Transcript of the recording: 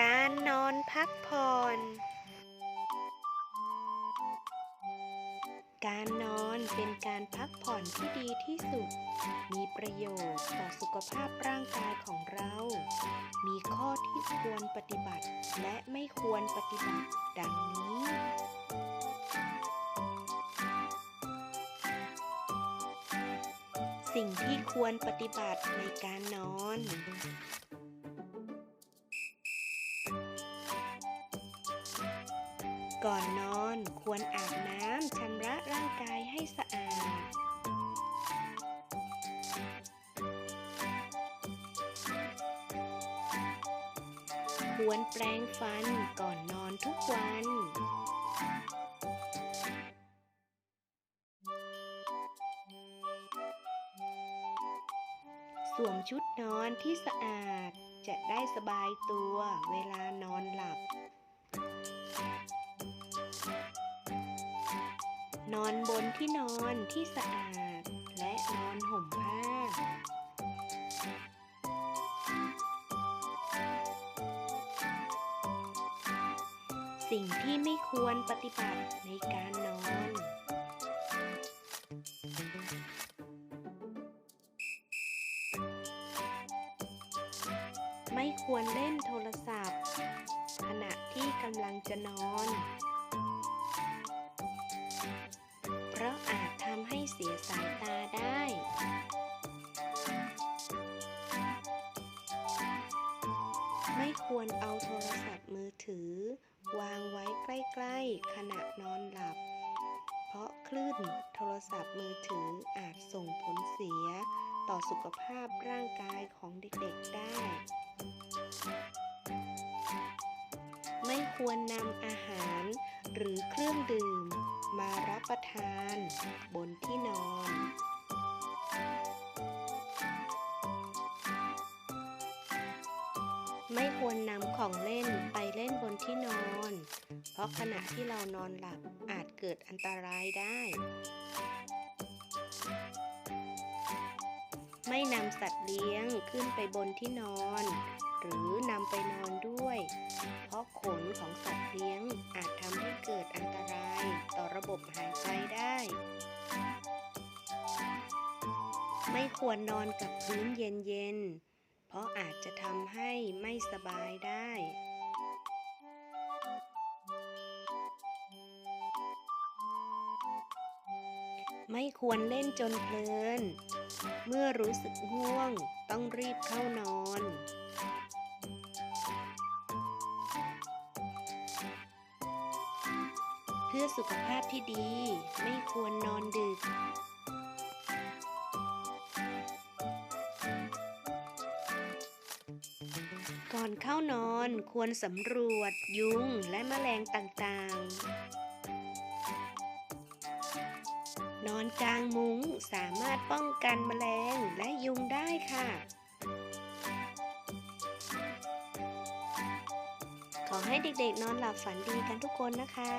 การนอนพักผ่อน การนอนเป็นการพักผ่อนที่ดีที่สุด มีประโยชน์ต่อสุขภาพร่างกายของเรา มีข้อที่ควรปฏิบัติและไม่ควรปฏิบัติดังนี้ สิ่งที่ควรปฏิบัติในการนอน ก่อนนอนควรอาบน้ำชำระร่างกายให้สะอาด ควรแปรงฟันก่อนนอนทุกวัน สวมชุดนอนที่สะอาดจะได้สบายตัวเวลานอนหลับ นอนบนที่นอนที่สะอาด และนอนห่มผ้า สิ่งที่ไม่ควรปฏิบัติในการนอน ไม่ควรเล่นโทรศัพท์ ขณะที่กำลังจะนอน ไม่ควรเอาโทรศัพท์มือถือ วางไว้ใกล้ ๆ ขณะนอนหลับ เพราะคลื่นโทรศัพท์มือถืออาจส่งผลเสีย ต่อสุขภาพร่างกายของเด็กๆได้ ไม่ควรนำอาหารหรือเครื่องดื่ม มารับประทาน บนที่นอน ไม่ควรนำของเล่นไปเล่นบนที่นอน เพราะขณะที่เรานอนหลับอาจเกิดอันตรายได้ ไม่นำสัตว์เลี้ยงขึ้นไปบนที่นอน หรือนำไปนอนด้วย เพราะขนของสัตว์เลี้ยงอาจทำให้เกิดอันตรายต่อระบบหายใจได้ ไม่ควรนอนกับพื้นเย็นๆ เพราะอาจจะทำให้ไม่สบายได้ ไม่ควรเล่นจนเพลิน เมื่อรู้สึกง่วงต้องรีบเข้านอน เพื่อสุขภาพที่ดีไม่ควรนอนดึก ก่อนเข้านอนควรสำรวจยุงและแมลงต่างๆ นอนกลางมุ้งสามารถป้องกันแมลงและยุงได้ค่ะ ขอให้เด็กๆนอนหลับฝันดีกันทุกคนนะคะ